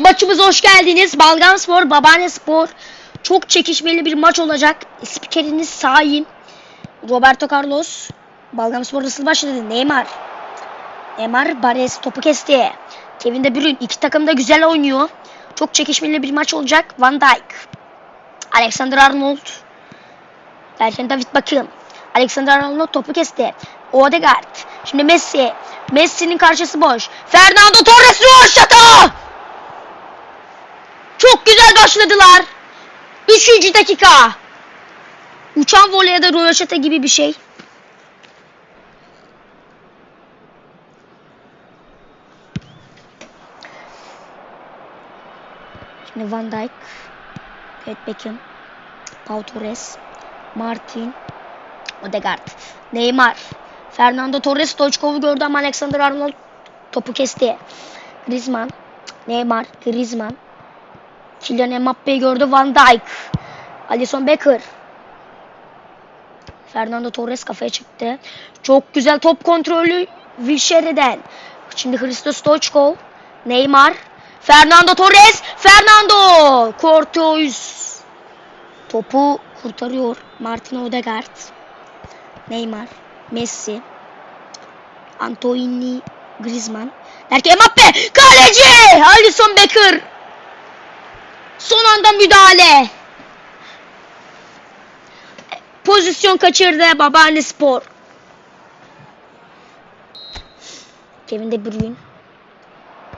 maçımıza hoş geldiniz. Balgam Spor, Babaanne Spor. Çok çekişmeli bir maç olacak. Spikeriniz Sahin. Roberto Carlos. Balgam Spor nasıl başladı? Neymar. Neymar Bares topu kesti. Kevin De Bruyne. iki takım da güzel oynuyor. Çok çekişmeli bir maç olacak. Van Dijk. Alexander Arnold. Derken David Beckham. Alexander Arnold topu kesti. Odegaard. Şimdi Messi. Messi'nin karşısı boş. Fernando Torres Röveşata! Çok güzel başladılar. Üçüncü dakika. Uçan voley ya da röveşata gibi bir şey. Şimdi Van Dijk. Evet Beckham. Pau Torres. Martin. Odegaard. Neymar. Fernando Torres Stoichkov'u gördü ama Alexander Arnold topu kesti. Griezmann. Neymar. Griezmann. Kylian Mbappe'yi gördü Van Dijk. Alisson Becker. Fernando Torres kafaya çıktı. Çok güzel top kontrolü Wilshere'den. Şimdi Hristo Stoichkov. Neymar. Fernando Torres. Fernando. Cortois. Topu kurtarıyor. Martin Odegaard. Neymar. Messi. Antoine Griezmann. Derken Mbappe. Kaleci. Alisson Becker. Son anda müdahale. Pozisyon kaçırdı Babaanne Spor. Kevin De Bruyne.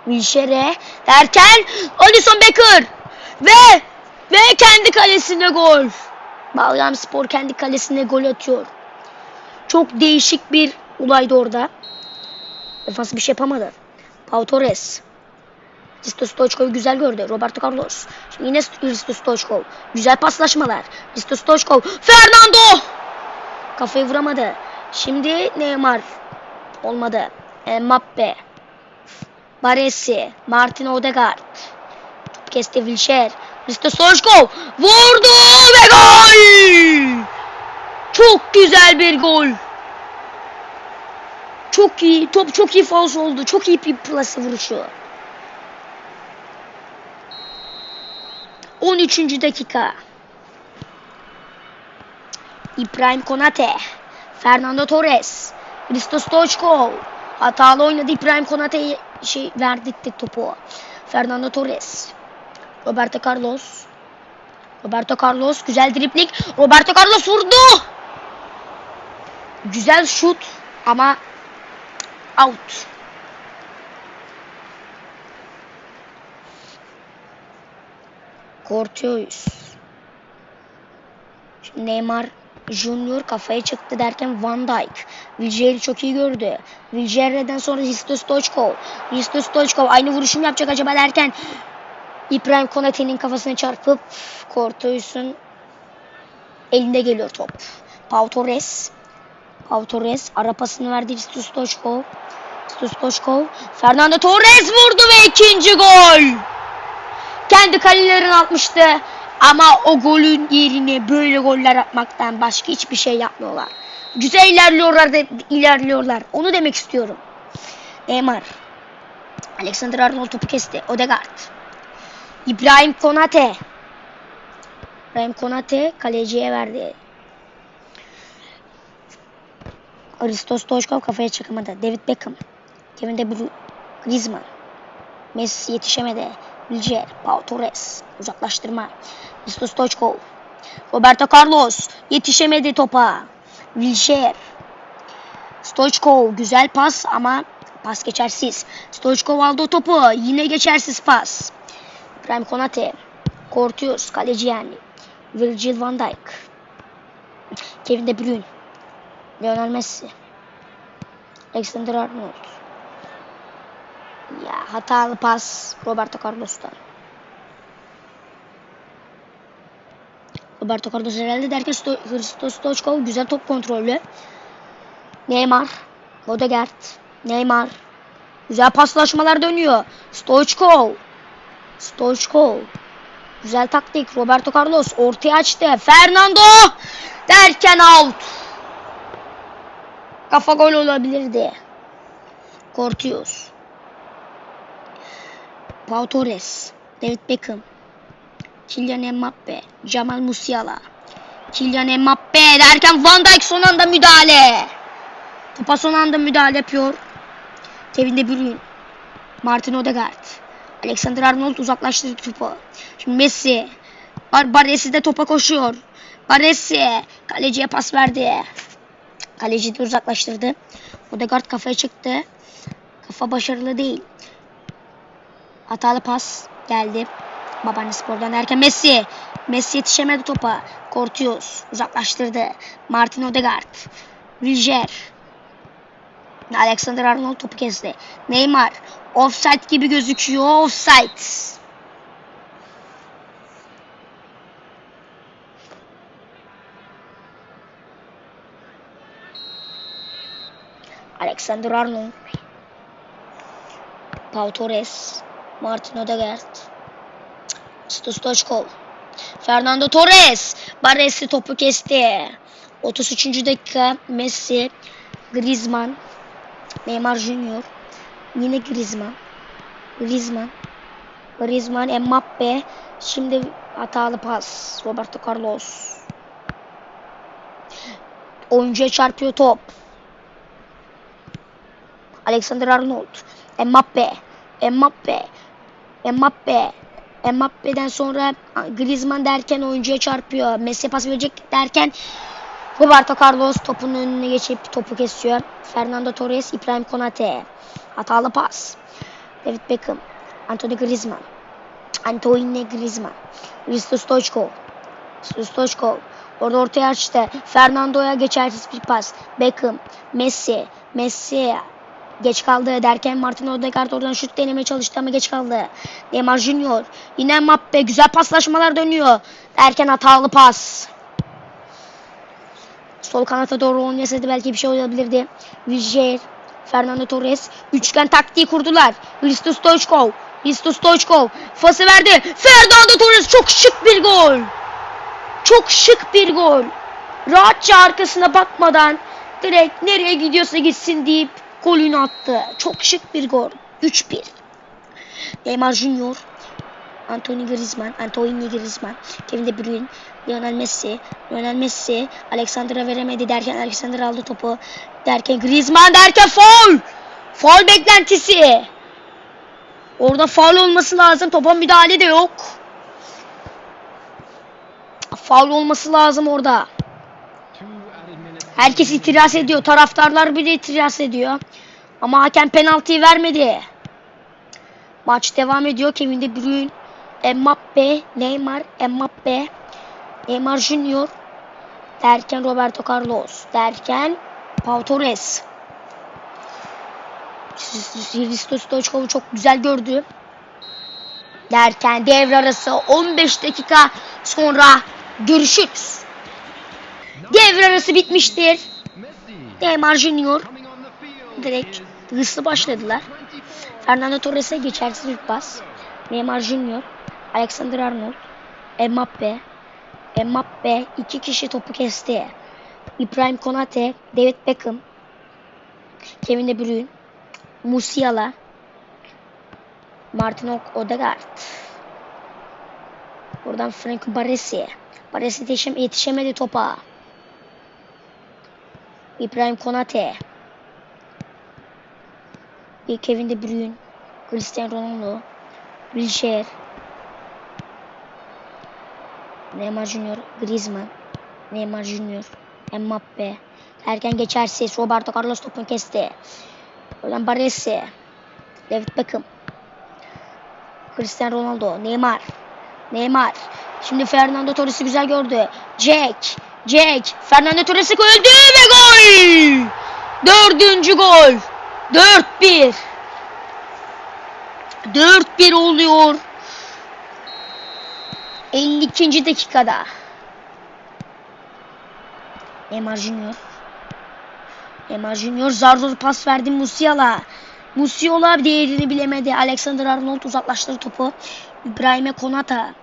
Wilshere derken Alisson Becker ve ve kendi kalesine gol. Balgam Spor kendi kalesine gol atıyor. Çok değişik bir olaydı orada. Defans bir şey yapamadı. Pau Torres. Risto Stoichkov'u güzel gördü. Roberto Carlos. Şimdi yine Risto Stoichkov. Güzel paslaşmalar. Risto Stoichkov. Fernando! Kafayı vuramadı. Şimdi Neymar. Olmadı. Mbappe. Baresi. Martin Odegaard. Top kesti Wilshere. Risto Stoichkov. Vurdu ve gol! Çok güzel bir gol. Çok iyi. Top çok iyi falso oldu. Çok iyi bir plase vuruşu. 13. dakika. İbrahim Konate. Fernando Torres. Hristo Stoichkov. Hatalı oynadı İbrahim Konate'ye şey verdik topu. Fernando Torres. Roberto Carlos. Roberto Carlos güzel dripling. Roberto Carlos vurdu. Güzel şut ama out. Cortius. Şimdi Neymar Junior kafaya çıktı derken Van Dijk. Viljer'i çok iyi gördü. Viljer'den sonra Hristo Stoichkov. Hristo Stoichkov aynı vuruşum yapacak acaba derken İbrahim Konate'nin kafasına çarpıp Cortius'un elinde geliyor top. Pau Torres. Pau Torres ara pasını verdi Hristo Stoichkov. Hristo Stoichkov. Fernando Torres vurdu ve ikinci gol. Kendi kalelerini atmıştı. Ama o golün yerine böyle goller atmaktan başka hiçbir şey yapmıyorlar. Güzel ilerliyorlar da ilerliyorlar. Onu demek istiyorum. Neymar. Alexander Arnold topu kesti. Odegaard. İbrahim Konate. İbrahim Konate kaleciye verdi. Aristos Stoichkov kafaya çıkamadı. David Beckham. Kevin De Bruyne. Griezmann. Messi yetişemedi. Vilcer, Pau Torres, uzaklaştırma. Risto Stoichkov, Roberto Carlos yetişemedi topa. Vilcher, Stoichkov güzel pas ama pas geçersiz. Stoichkov aldı o topu. Yine geçersiz pas. İbrahim Konate, Cortius kaleci yani. Virgil van Dijk, Kevin De Bruyne, Lionel Messi, Alexander Arnold. Ya hatalı pas Roberto Carlos'tan. Roberto Carlos herhalde derken Sto Hristo Stoichkov güzel top kontrolü. Neymar. Odegaard. Neymar. Güzel paslaşmalar dönüyor. Stoichkov. Stoichkov. Güzel taktik. Roberto Carlos ortaya açtı. Fernando derken out. Kafa gol olabilirdi. Cortius. Pau Torres, David Beckham, Kylian Mbappe, Jamal Musiala, Kylian Mbappe derken Van Dijk son anda müdahale. Topa son anda müdahale yapıyor. Kevin De Bruyne, Martin Odegaard, Alexander Arnold uzaklaştırdı topu. Şimdi Messi, Bar Baresi de topa koşuyor. Baresi kaleciye pas verdi. Kaleci de uzaklaştırdı. Odegaard kafaya çıktı. Kafa başarılı değil. Hatalı pas geldi. Babani Spor'dan erken Messi. Messi yetişemedi topa. Cortius uzaklaştırdı. Martin Odegaard. Rijer. Alexander Arnold topu kesti. Neymar. Offside gibi gözüküyor. Offside. Alexander Arnold. Pau Torres. Martin Odegaard. Stostochkov. Fernando Torres. Baresi topu kesti. 33. dakika Messi. Griezmann. Neymar Junior. Yine Griezmann. Griezmann. Griezmann. Mbappe. Şimdi hatalı pas. Roberto Carlos. Oyuncuya çarpıyor top. Alexander Arnold. Mbappe. Mbappe. Mbappe. Mbappe'den sonra Griezmann derken oyuncuya çarpıyor. Messi pas verecek derken Roberto Carlos topun önüne geçip topu kesiyor. Fernando Torres, İbrahim Konate. Hatalı pas. David Beckham. Anthony Griezmann. Antoine Griezmann. Risto Stoichkov. Stoichkov. Orada ortaya açtı. Fernando'ya geçersiz bir pas. Beckham. Messi. Messi. Geç kaldı derken Martin Odegaard oradan şut denemeye çalıştı ama geç kaldı. Neymar Junior. Yine Mbappe. Güzel paslaşmalar dönüyor. Derken hatalı pas. Sol kanata doğru oynasaydı belki bir şey olabilirdi. Vizier, Fernando Torres üçgen taktiği kurdular. Hristo Stoichkov, Hristo Stoichkov fası verdi. Fernando Torres çok şık bir gol. Çok şık bir gol. Rahatça arkasına bakmadan direkt nereye gidiyorsa gitsin deyip golünü attı. Çok şık bir gol. 3-1. Neymar Junior, Anthony Griezmann, Antoine Griezmann, Kevin De Bruyne, Lionel Messi, Lionel Messi, Alexander'a veremedi derken Alexander aldı topu. Derken Griezmann derken foul! Foul beklentisi. Orada foul olması lazım. Topa müdahale de yok. Foul olması lazım orada. Herkes itiraz ediyor. Taraftarlar bile itiraz ediyor. Ama hakem penaltıyı vermedi. Maç devam ediyor. Kevin De Bruyne, Mbappe, Neymar, Mbappe, Neymar Junior derken Roberto Carlos derken Pau Torres. Hristo Stoichkov'u çok güzel gördü. Derken devre arası 15 dakika sonra görüşürüz. Devre arası bitmiştir. Neymar Junior direkt hızlı başladılar. Fernando Torres'e geçersiz bir pas. Neymar Junior, Alexander Arnold, Mbappe, Mbappe iki kişi topu kesti. İbrahim Konate, David Beckham, Kevin De Bruyne, Musiala, Martin Odegaard. Buradan Frank Baresi. Baresi yetişem yetişemedi topa. İbrahim Konate. Kevin De Bruyne, Cristiano Ronaldo, Wilshere, Neymar Junior, Griezmann, Neymar Junior, Mbappe. Erken geçersiz. Roberto Carlos topunu kesti. Oradan Baresi, David Beckham, Cristiano Ronaldo, Neymar, Neymar. Şimdi Fernando Torres'i güzel gördü. Jack, Jack, Fernando Torres'i koyuldu ve gol! Dördüncü gol. 4-1. 4-1 oluyor. 52. dakikada. Neymar Junior. Neymar Junior zar zor pas verdi Musiala. Musiala değerini bilemedi. Alexander Arnold uzaklaştırdı topu. İbrahim'e Konata.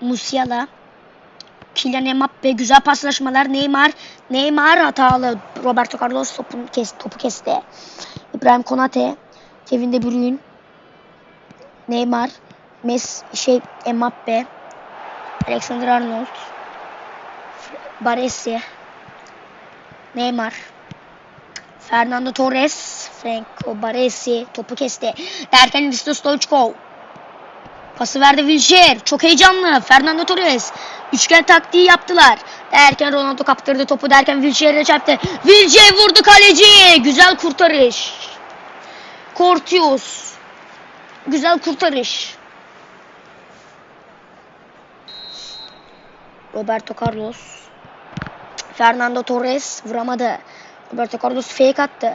Musiala. Kylian Mbappe güzel paslaşmalar. Neymar. Neymar hatalı. Roberto Carlos topu, kes, topu kesti. İbrahim Konate. Kevin De Bruyne. Neymar, Messi, şey Mbappe, Alexander Arnold, Baresi, Neymar, Fernando Torres, Franco Baresi topu kesti. Derken Risto Stoichkov. Pası verdi Wilshere. Çok heyecanlı. Fernando Torres. Üçgen taktiği yaptılar. Derken Ronaldo kaptırdı topu derken Wilshere'e çarptı. Wilshere vurdu kaleci. Güzel kurtarış. Cortius. Güzel kurtarış. Roberto Carlos. Fernando Torres vuramadı. Roberto Carlos fake attı.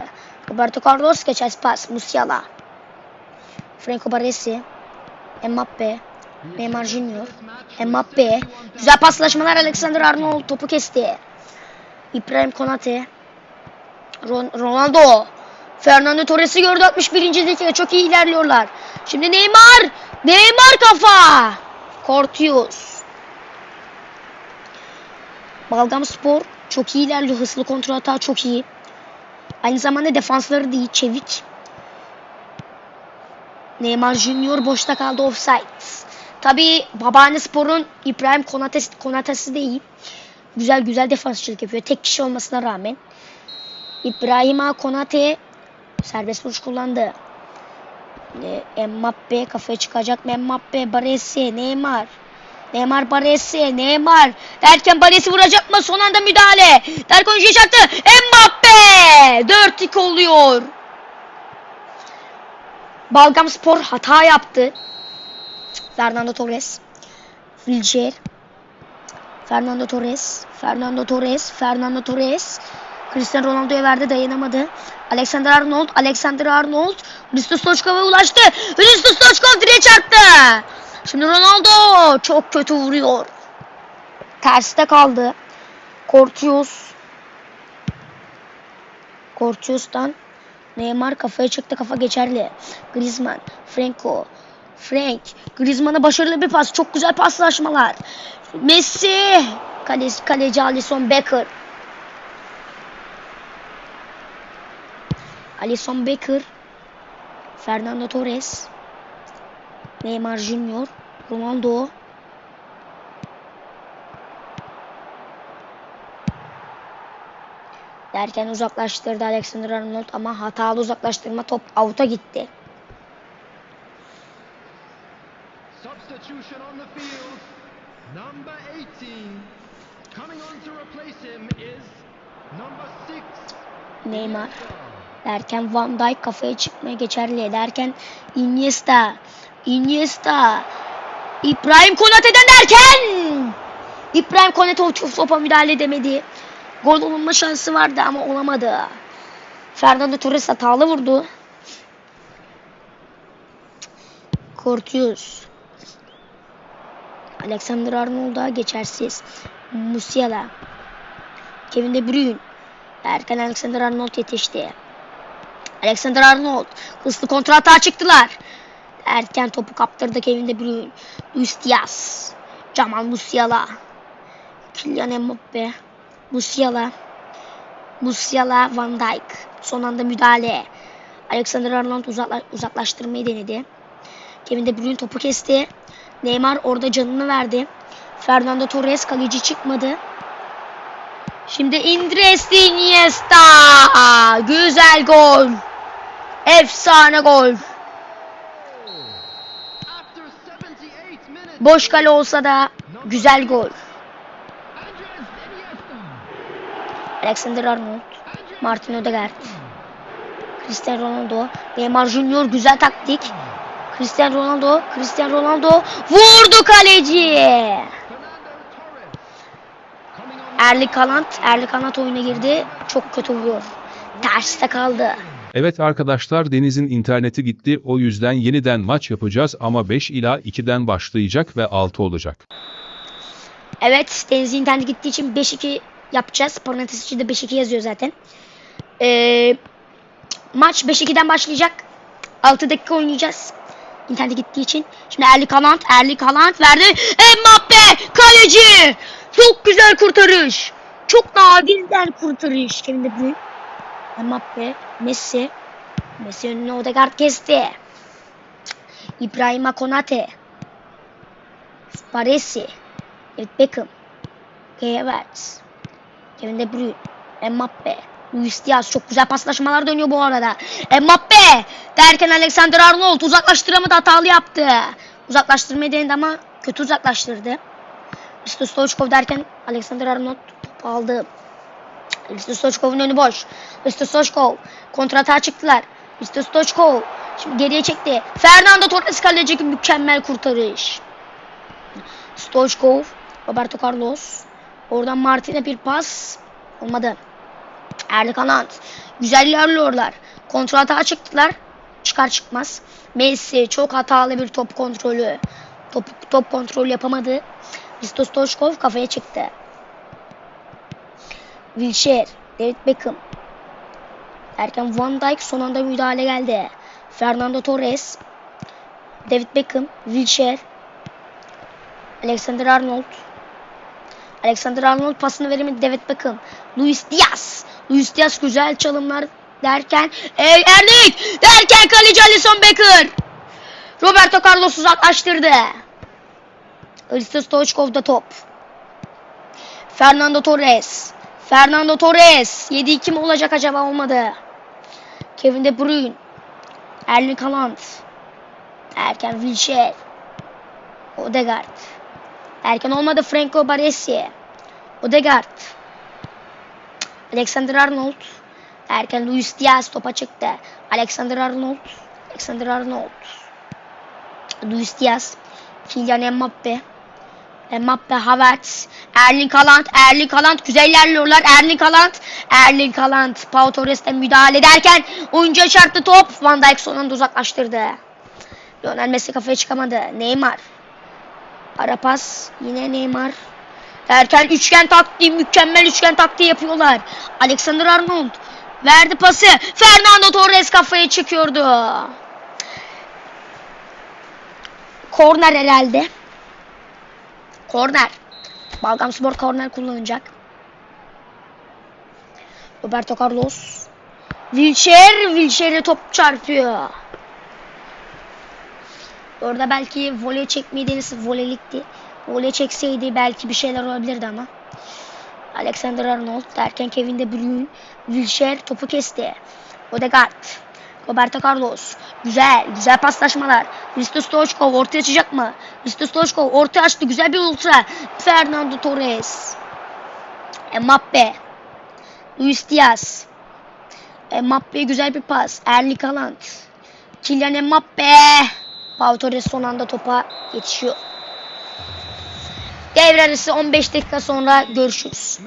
Roberto Carlos geçer pas. Musiala. Franco Baresi. Mbappe. Neymar Junior. Mbappe. Güzel paslaşmalar Alexander Arnold topu kesti. İbrahim Konate. Ron- Ronaldo. Fernando Torres'i gördü 61. dakika. Çok iyi ilerliyorlar. Şimdi Neymar. Neymar kafa. Cortius. Balgam Spor çok iyi ilerliyor. Hızlı kontrol hata çok iyi. Aynı zamanda defansları da iyi. Çevik. Neymar Junior boşta kaldı offside. Tabii Babaanne Spor'un İbrahim Konates, Konatesi de iyi. Güzel güzel defansçılık yapıyor. Tek kişi olmasına rağmen. İbrahim Konate serbest vuruş kullandı. E, Mbappe kafaya çıkacak mı? Mbappe, Baresi, Neymar. Neymar Baresi, Neymar. Derken Baresi vuracak mı? Son anda müdahale. Derken oyuncuya çarptı. Mbappe! 4-2 oluyor. Balgam Spor hata yaptı. Fernando Torres. Wilshere. Fernando Torres. Fernando Torres. Fernando Torres. Cristiano Ronaldo'ya verdi dayanamadı. Alexander Arnold. Alexander Arnold. Hristo Stoichkov'a ulaştı. Hristo Stoichkov direğe çarptı. Şimdi Ronaldo çok kötü vuruyor. Terste kaldı. Cortius. Cortius'tan Neymar kafaya çıktı. Kafa geçerli. Griezmann. Franco. Frank. Griezmann'a başarılı bir pas. Çok güzel paslaşmalar. Messi. Kaleci, kaleci Alisson Becker. Alisson Becker. Fernando Torres. Neymar Junior. Ronaldo. Derken uzaklaştırdı Alexander Arnold ama hatalı uzaklaştırma top out'a gitti. Substitution on the field. Number 18. Coming on to replace him is number 6. Neymar. Derken Van Dijk kafaya çıkmaya geçerli. Derken Iniesta. Iniesta. İbrahim Konate'den derken İbrahim Konate o topa müdahale edemedi. Gol olunma şansı vardı ama olamadı. Fernando Torres hatalı vurdu. Cortius. Alexander Arnold'a geçersiz. Musiala. Kevin De Bruyne. Erken Alexander Arnold yetişti. Alexander Arnold. Hızlı kontrata çıktılar. Erken topu kaptırdı Kevin De Bruyne. Luis Diaz. Jamal Musiala. Kylian Mbappe. Musiala. Musiala Van Dijk. Son anda müdahale. Alexander Arnold uzakla- uzaklaştırmayı denedi. Kevin De Bruyne topu kesti. Neymar orada canını verdi. Fernando Torres kaleci çıkmadı. Şimdi Andres Iniesta. Güzel gol. Efsane gol. After 78 minutes. Boş kale olsa da güzel gol. Alexander Arnold. Martin Odegaard. Cristiano Ronaldo. Neymar Junior güzel taktik. Cristiano Ronaldo. Cristiano Ronaldo. Vurdu kaleci. Erling Haaland. Erling Haaland oyuna girdi. Çok kötü vuruyor. Terste kaldı. Evet arkadaşlar Deniz'in interneti gitti o yüzden yeniden maç yapacağız ama 5 ila 2'den başlayacak ve 6 olacak. Evet Deniz'in internet gittiği için 5-2 yapacağız. Parantez içinde 5-2 yazıyor zaten. Ee, maç 5-2'den başlayacak. 6 dakika oynayacağız. İnternet gittiği için. Şimdi Erling Haaland, Erling Haaland verdi. Mbappe kaleci. Çok güzel kurtarış. Çok nadirden kurtarış. Kevin De Bruyne. Mbappe, Messi. Messi önüne Odegaard kesti. İbrahim Konate. Baresi. David Beckham. Kai Havertz. Kevin De Bruyne. Mbappe. Luis Diaz çok güzel paslaşmalar dönüyor bu arada. Mbappe derken Alexander Arnold uzaklaştıramadı hatalı yaptı. Uzaklaştırmayı denedi ama kötü uzaklaştırdı. Risto Stoichkov derken Alexander Arnold topu aldı. Risto Stoichkov'un önü boş. Risto Stoichkov kontratağa çıktılar. Risto Stoichkov şimdi geriye çekti. Fernando Torres kaleci mükemmel kurtarış. Stoichkov, Roberto Carlos. Oradan Martin'e bir pas. Olmadı. Erling Haaland. Güzel ilerliyorlar. Kontratağa çıktılar. Çıkar çıkmaz. Messi çok hatalı bir top kontrolü. Top, top kontrolü yapamadı. Risto Stoichkov kafaya çıktı. Wilshere, David Beckham. Erken Van Dijk son anda müdahale geldi. Fernando Torres, David Beckham, Wilshere, Alexander Arnold. Alexander Arnold pasını veremedi David Beckham. Luis Diaz. Luis Diaz güzel çalımlar derken El Erlik derken kaleci Alisson Becker. Roberto Carlos uzaklaştırdı. Risto Stoichkov'da top. Fernando Torres. Fernando Torres. 7-2 mi olacak acaba olmadı. Kevin De Bruyne. Erling Haaland. Erken Wilshere. Odegaard. Erken olmadı Franco Baresi. Odegaard. Alexander Arnold. Erken Luis Diaz topa çıktı. Alexander Arnold. Alexander Arnold. Luis Diaz. Kylian Mbappe. Mbappe, Havertz, Erling Haaland, Erling Haaland güzel ilerliyorlar. Erling Haaland, Erling Haaland, Pau Torres'ten müdahale ederken oyuncuya çarptı top. Van Dijk son uzaklaştırdı. Lionel Messi kafaya çıkamadı. Neymar. Ara pas. Yine Neymar. Derken üçgen taktiği, mükemmel üçgen taktiği yapıyorlar. Alexander Arnold verdi pası. Fernando Torres kafaya çıkıyordu. Korner herhalde. Korner. Balgam Spor korner kullanacak. Roberto Carlos. Wilshere. Wilshere top çarpıyor. Orada belki voley çekmeyi voleylikti. Voley çekseydi belki bir şeyler olabilirdi ama. Alexander Arnold derken Kevin De Bruyne. Wilshere topu kesti. Odegaard. Roberto Carlos. Güzel. Güzel paslaşmalar. Risto Stoichkov ortaya açacak mı? Risto Stoichkov ortaya açtı. Güzel bir ultra. Fernando Torres. Mbappe. Luis Diaz. Mbappe güzel bir pas. Erling Haaland. Kylian Mbappe. Pau Torres son anda topa yetişiyor. Devre arası 15 dakika sonra görüşürüz.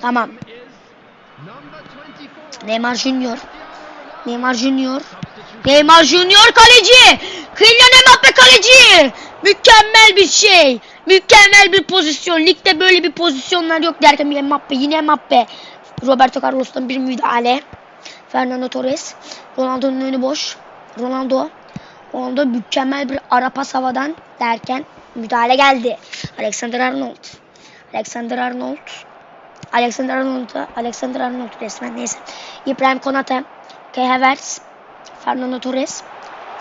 Tamam. him is number 24. Neymar Junior. Neymar Junior. Neymar Junior kaleci. Kylian Mbappe kaleci. Mükemmel bir şey. Mükemmel bir pozisyon. Ligde böyle bir pozisyonlar yok derken bir Mbappe. Yine Mbappe. Roberto Carlos'tan bir müdahale. Fernando Torres. Ronaldo'nun önü boş. Ronaldo. Ronaldo mükemmel bir ara pas havadan derken müdahale geldi. Alexander Arnold. Alexander Arnold. Alexander Arnold. Alexander Arnold resmen neyse. İbrahim Konate. Kai Havertz. Fernando Torres.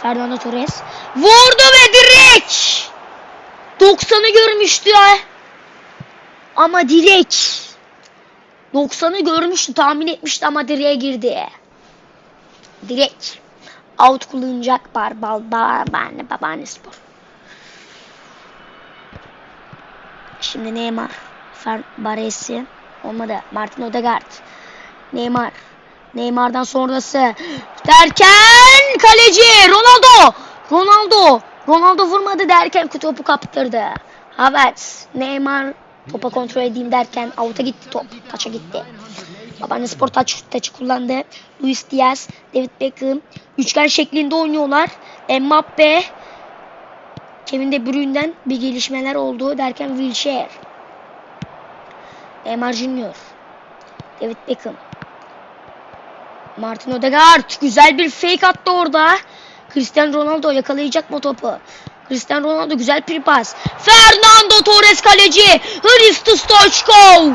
Fernando Torres. Vurdu ve direkt. 90'ı görmüştü ya. Ama direkt. 90'ı görmüştü tahmin etmişti ama direğe girdi. Direkt. Out kullanacak bar bal babaanne babaanne spor. Şimdi Neymar. Fer Baresi. Olmadı. Martin Odegaard. Neymar. Neymar'dan sonrası. Derken kaleci Ronaldo. Ronaldo. Ronaldo vurmadı derken topu kaptırdı. Havertz. Neymar topa kontrol edeyim derken out'a gitti top. Taça gitti. Babaanne Spor taç, taçı kullandı. Luis Diaz, David Beckham. Üçgen şeklinde oynuyorlar. Mbappe. Kevin De Bruyne'den bir gelişmeler oldu derken Wilshere. Neymar Junior. David Beckham. Martin Odegaard güzel bir fake attı orada. Cristiano Ronaldo yakalayacak mı topu? Cristiano Ronaldo güzel bir pas. Fernando Torres kaleci. Hristo Stoichkov.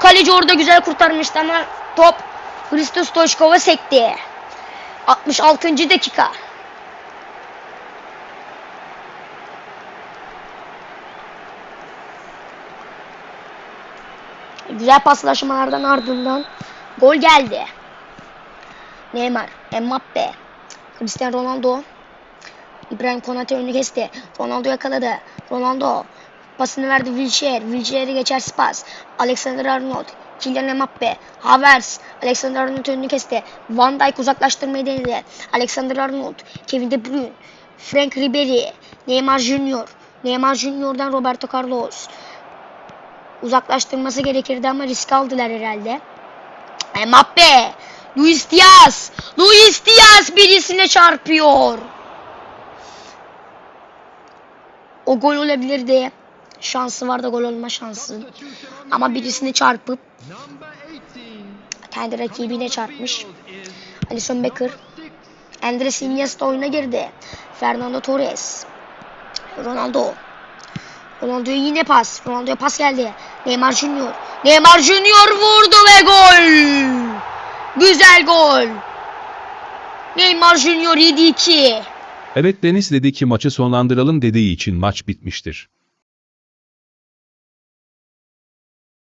Kaleci orada güzel kurtarmıştı ama top Hristo Stoşkova sekti. 66. dakika. Güzel paslaşmalardan ardından gol geldi. Neymar, Mbappe, Cristiano Ronaldo, İbrahim Konate önünü kesti. Ronaldo yakaladı. Ronaldo pasını verdi Wilshere. Wilshere'i geçer pas. Alexander Arnold. Kylian Mbappe. Havertz. Alexander Arnold önünü kesti. Van Dijk uzaklaştırmayı denedi. Alexander Arnold. Kevin De Bruyne. Frank Ribery. Neymar Junior. Neymar Junior'dan Roberto Carlos. Uzaklaştırması gerekirdi ama risk aldılar herhalde. Mbappe. Luis Diaz. Luis Diaz birisine çarpıyor. O gol olabilirdi. Şansı var da gol olma şansı. Ama birisini çarpıp Number 18. kendi rakibine çarpmış. Alisson Becker. Andres Iniesta oyuna girdi. Fernando Torres. Ronaldo. Ronaldo'ya yine pas. Ronaldo'ya pas geldi. Neymar Junior. Neymar Junior vurdu ve gol. Güzel gol. Neymar Junior 7-2. Evet Deniz dedi ki maçı sonlandıralım dediği için maç bitmiştir.